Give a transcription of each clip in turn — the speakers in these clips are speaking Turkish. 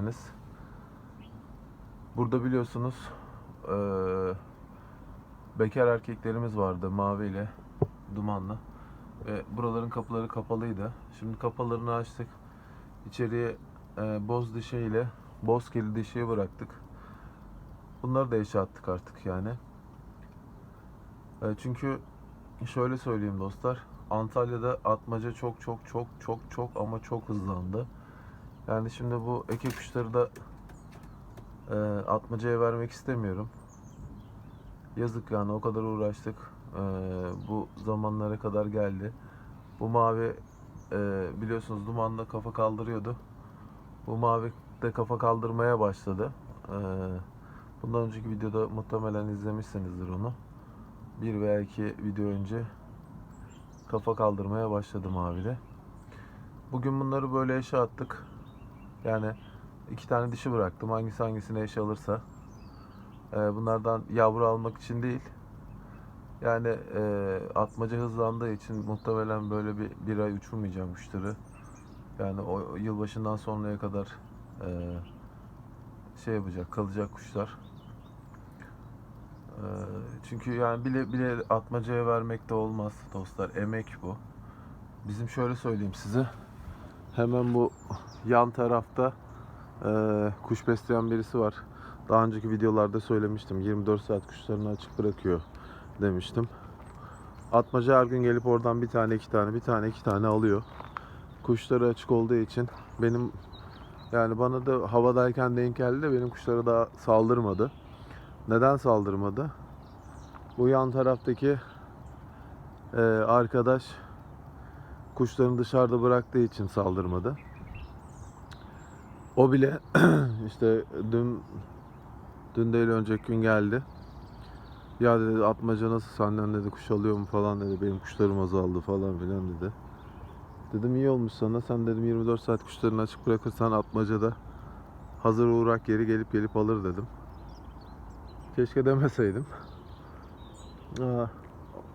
geldiniz. Burada biliyorsunuz eee, bekar erkeklerimiz vardı mavi ile dumanlı. Ve buraların kapıları kapalıydı. Şimdi kapılarını açtık. İçeriye eee, boz dişi ile boz keli dişiyi bıraktık. Bunları da eşe attık artık yani. E, çünkü şöyle söyleyeyim dostlar. Antalya'da atmaca çok çok çok çok çok ama çok hızlandı. Yani şimdi bu eke kuşları da e, atmacaya vermek istemiyorum. Yazık yani o kadar uğraştık. E, bu zamanlara kadar geldi. Bu mavi e, biliyorsunuz dumanla kafa kaldırıyordu. Bu mavi de kafa kaldırmaya başladı. E, bundan önceki videoda muhtemelen izlemişsinizdir onu. Bir veya iki video önce kafa kaldırmaya başladı mavide. Bugün bunları böyle eşe attık. Yani iki tane dişi bıraktım. Hangisi hangisine eşe alırsa. Ee, bunlardan yavru almak için değil. Yani e, atmaca hızlandığı için muhtemelen böyle bir, bir ay uçurmayacağım kuşları. Yani o, yılbaşından sonraya kadar e, şey yapacak, kalacak kuşlar. Ee, Çünkü yani bile bile atmacaya vermek de olmaz dostlar. Emek bu. Bizim şöyle söyleyeyim size. Hemen bu yan tarafta e, kuş besleyen birisi var. Daha önceki videolarda söylemiştim. 24 saat kuşlarını açık bırakıyor demiştim. Atmaca her gün gelip oradan bir tane iki tane bir tane iki tane alıyor. Kuşları açık olduğu için benim yani bana da havadayken denk geldi de benim kuşlara daha saldırmadı. Neden saldırmadı? Bu yan taraftaki e, arkadaş kuşlarını dışarıda bıraktığı için saldırmadı. O bile işte dün dün değil önceki gün geldi. Ya dedi atmaca nasıl senden dedi kuş alıyor mu falan dedi. Benim kuşlarım azaldı falan filan dedi. Dedim iyi olmuş sana. Sen dedim 24 saat kuşlarını açık bırakırsan atmacada hazır uğrak yeri gelip gelip alır dedim. Keşke demeseydim. Aa,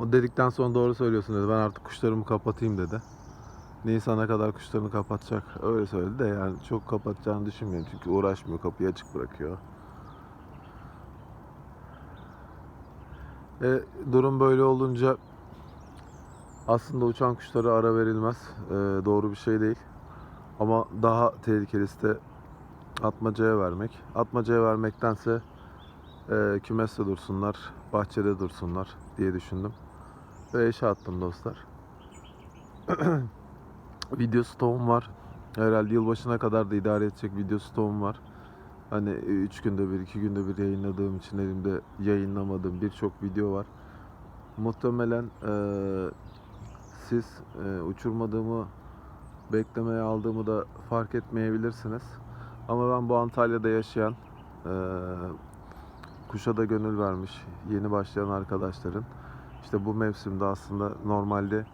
o dedikten sonra doğru söylüyorsun dedi. Ben artık kuşlarımı kapatayım dedi. Nisan'a kadar kuşlarını kapatacak. Öyle söyledi de yani çok kapatacağını düşünmüyorum. Çünkü uğraşmıyor. Kapıyı açık bırakıyor. E, durum böyle olunca aslında uçan kuşlara ara verilmez. E, doğru bir şey değil. Ama daha tehlikelisi de atmacaya vermek. Atmacaya vermektense e, kümeste dursunlar, bahçede dursunlar diye düşündüm. Ve eşe attım dostlar. video stoğum var. Herhalde yılbaşına kadar da idare edecek video stoğum var. Hani 3 günde bir, 2 günde bir yayınladığım için elimde yayınlamadığım birçok video var. Muhtemelen e, siz e, uçurmadığımı beklemeye aldığımı da fark etmeyebilirsiniz. Ama ben bu Antalya'da yaşayan e, kuşa da gönül vermiş yeni başlayan arkadaşların işte bu mevsimde aslında normalde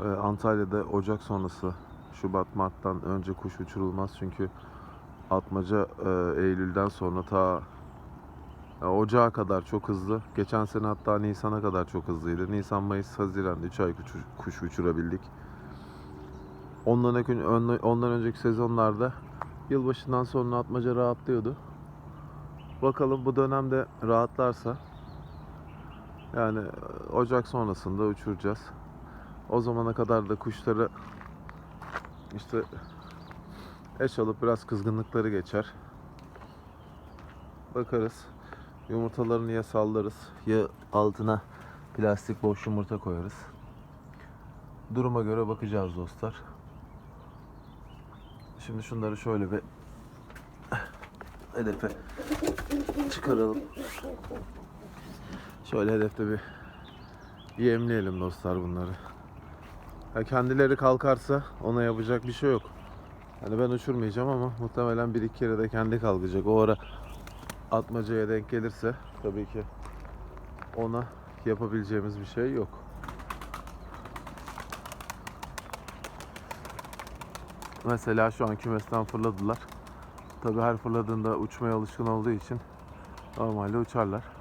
e, Antalya'da Ocak sonrası Şubat Mart'tan önce kuş uçurulmaz çünkü atmaca e, Eylül'den sonra ta e, Ocağa kadar çok hızlı. Geçen sene hatta Nisan'a kadar çok hızlıydı. Nisan, Mayıs, Haziran 3 ay kuş, kuş uçurabildik. Ondan, ön- ondan önceki sezonlarda yılbaşından sonra atmaca rahatlıyordu. Bakalım bu dönemde rahatlarsa yani Ocak sonrasında uçuracağız. O zamana kadar da kuşları işte eş alıp biraz kızgınlıkları geçer. Bakarız. Yumurtalarını ya sallarız ya altına plastik boş yumurta koyarız. Duruma göre bakacağız dostlar. Şimdi şunları şöyle bir hedefe çıkaralım. Şöyle hedefte bir yemleyelim dostlar bunları. Ya kendileri kalkarsa ona yapacak bir şey yok. Hani ben uçurmayacağım ama muhtemelen bir iki kere de kendi kalkacak. O ara atmacaya denk gelirse tabii ki ona yapabileceğimiz bir şey yok. Mesela şu an kümesten fırladılar. Tabii her fırladığında uçmaya alışkın olduğu için normalde uçarlar.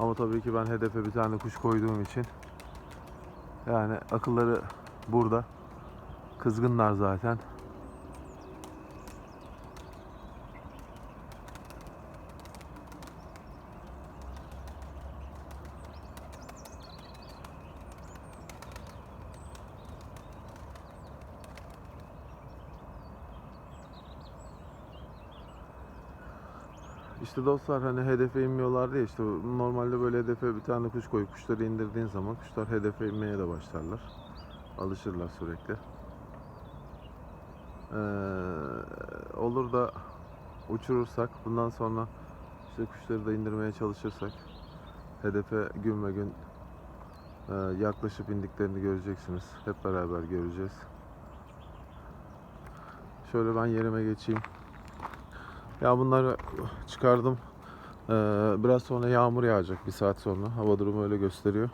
Ama tabii ki ben hedefe bir tane kuş koyduğum için yani akılları burada. Kızgınlar zaten. İşte dostlar hani hedefe inmiyorlar diye işte normalde böyle hedefe bir tane kuş koyup kuşları indirdiğin zaman kuşlar hedefe inmeye de başlarlar. Alışırlar sürekli. Ee, olur da uçurursak bundan sonra işte kuşları da indirmeye çalışırsak hedefe gün ve gün e, yaklaşıp indiklerini göreceksiniz. Hep beraber göreceğiz. Şöyle ben yerime geçeyim. Ya bunları çıkardım. Ee, biraz sonra yağmur yağacak bir saat sonra. Hava durumu öyle gösteriyor.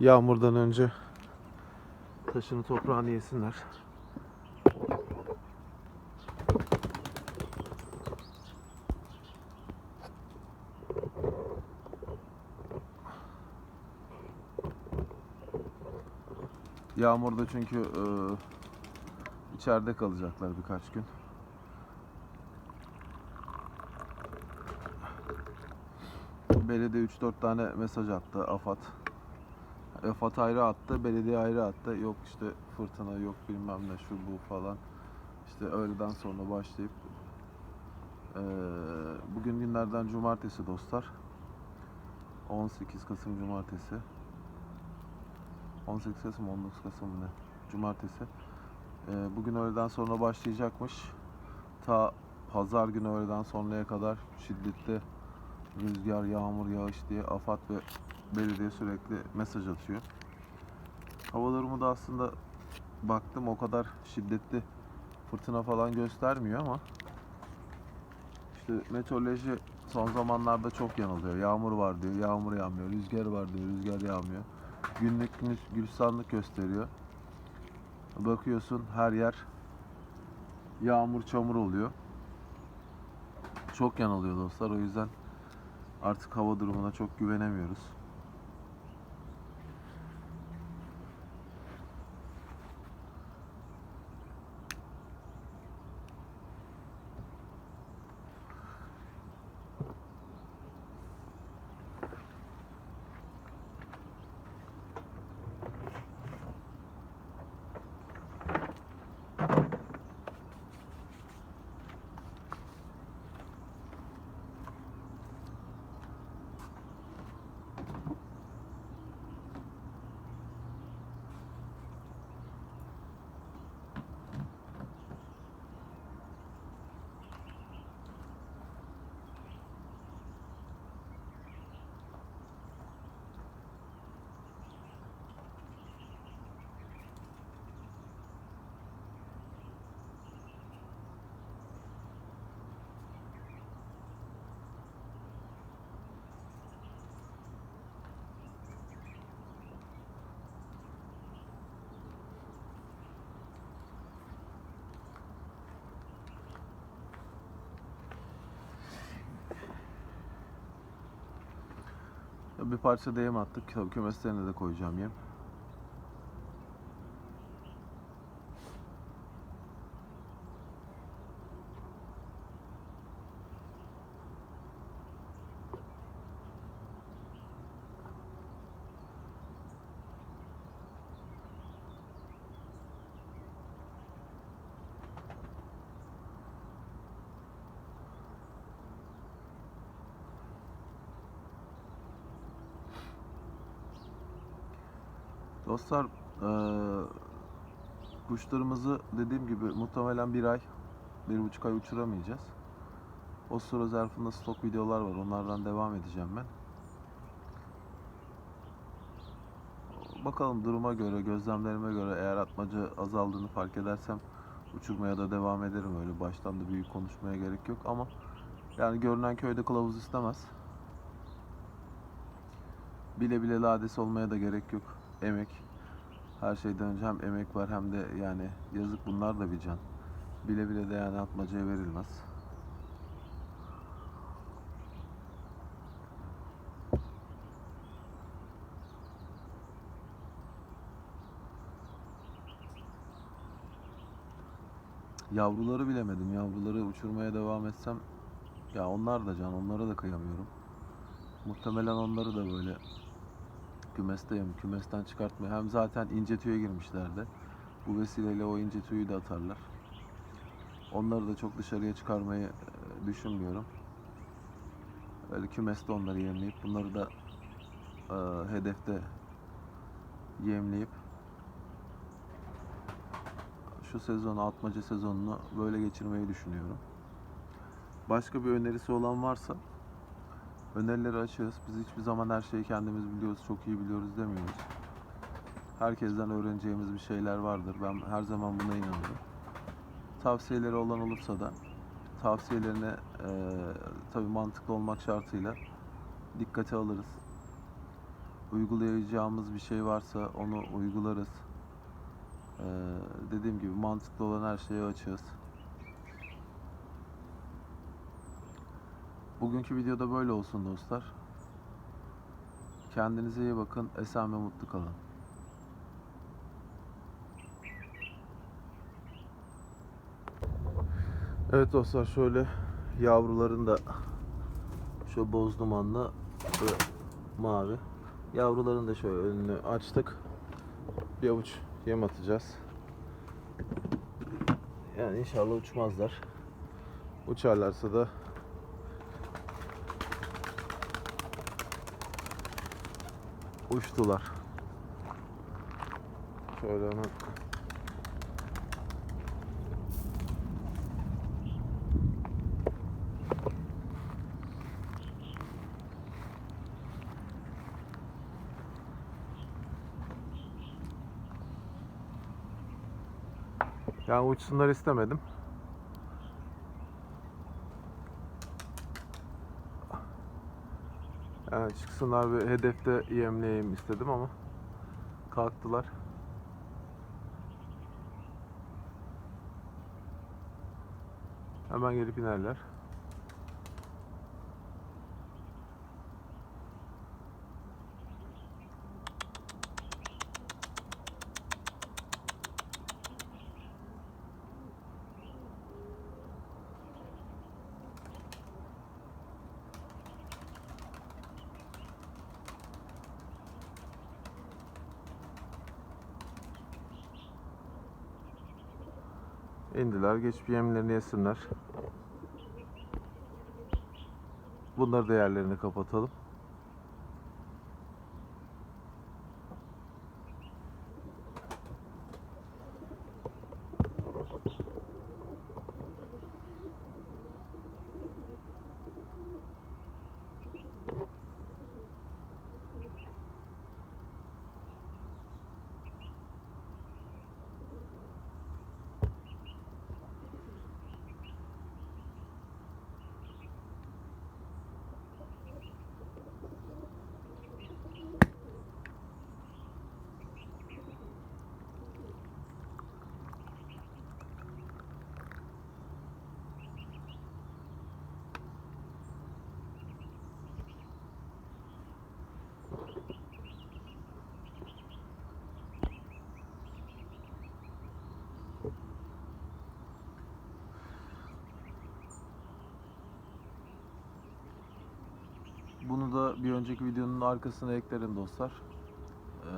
Yağmurdan önce taşını toprağını yesinler. Yağmurda çünkü e, içeride kalacaklar birkaç gün. Belediye 3-4 tane mesaj attı AFAD. AFAD ayrı attı, belediye ayrı attı. Yok işte fırtına, yok bilmem ne şu bu falan. İşte öğleden sonra başlayıp bugün günlerden cumartesi dostlar. 18 Kasım cumartesi. 18 Kasım 19 Kasım ne? Cumartesi. Bugün öğleden sonra başlayacakmış. Ta pazar günü öğleden sonraya kadar şiddetli rüzgar, yağmur, yağış diye AFAD ve belediye sürekli mesaj atıyor. Hava durumu da aslında baktım o kadar şiddetli fırtına falan göstermiyor ama işte meteoroloji son zamanlarda çok yanılıyor. Yağmur var diyor, yağmur yağmıyor. Rüzgar var diyor, rüzgar yağmıyor. Günlük gülistanlık gösteriyor. Bakıyorsun her yer yağmur çamur oluyor. Çok yanılıyor dostlar. O yüzden artık hava durumuna çok güvenemiyoruz. Bir parça da yem attık. Tabii Kümeslerine de koyacağım yem. Dostlar eee, kuşlarımızı dediğim gibi muhtemelen bir ay, bir buçuk ay uçuramayacağız. O sıra zarfında stok videolar var. Onlardan devam edeceğim ben. Bakalım duruma göre, gözlemlerime göre eğer atmaca azaldığını fark edersem uçurmaya da devam ederim. Öyle baştan da büyük konuşmaya gerek yok ama yani görünen köyde kılavuz istemez. Bile bile lades olmaya da gerek yok. Emek. Her şeyden önce hem emek var hem de yani yazık bunlar da bir can. Bile bile de yani atmacaya verilmez. Yavruları bilemedim. Yavruları uçurmaya devam etsem ya onlar da can. Onlara da kıyamıyorum. Muhtemelen onları da böyle kümesteyim. Kümesten çıkartmaya. Hem zaten ince tüye girmişlerdi. Bu vesileyle o ince tüyü de atarlar. Onları da çok dışarıya çıkarmayı e, düşünmüyorum. Böyle kümeste onları yemleyip bunları da e, hedefte yemleyip şu sezonu atmaca sezonunu böyle geçirmeyi düşünüyorum. Başka bir önerisi olan varsa önerileri açığız. Biz hiçbir zaman her şeyi kendimiz biliyoruz, çok iyi biliyoruz demiyoruz. Herkesten öğreneceğimiz bir şeyler vardır. Ben her zaman buna inanıyorum. Tavsiyeleri olan olursa da tavsiyelerine eee tabii mantıklı olmak şartıyla dikkate alırız. Uygulayacağımız bir şey varsa onu uygularız. Eee, dediğim gibi mantıklı olan her şeye açığız. Bugünkü videoda böyle olsun dostlar. Kendinize iyi bakın. Esen ve mutlu kalın. Evet dostlar şöyle yavruların da şu boz dumanlı ve mavi. Yavruların da şöyle önünü açtık. Bir avuç yem atacağız. Yani inşallah uçmazlar. Uçarlarsa da uçtular. Şöyle hemen Yani uçsunlar istemedim. Yani çıksınlar ve hedefte yemleyeyim istedim ama kalktılar. Hemen gelip inerler. İndiler. Geçip yemlerini yesinler. Bunları da yerlerini kapatalım. Bunu da bir önceki videonun arkasına eklerim dostlar. Ee,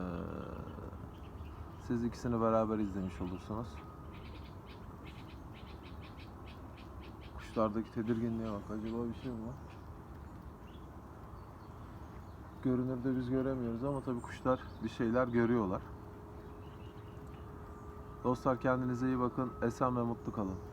siz ikisini beraber izlemiş olursunuz. Kuşlardaki tedirginliğe bak. Acaba bir şey mi var? Görünürde biz göremiyoruz ama tabii kuşlar bir şeyler görüyorlar. Dostlar kendinize iyi bakın. Esen ve mutlu kalın.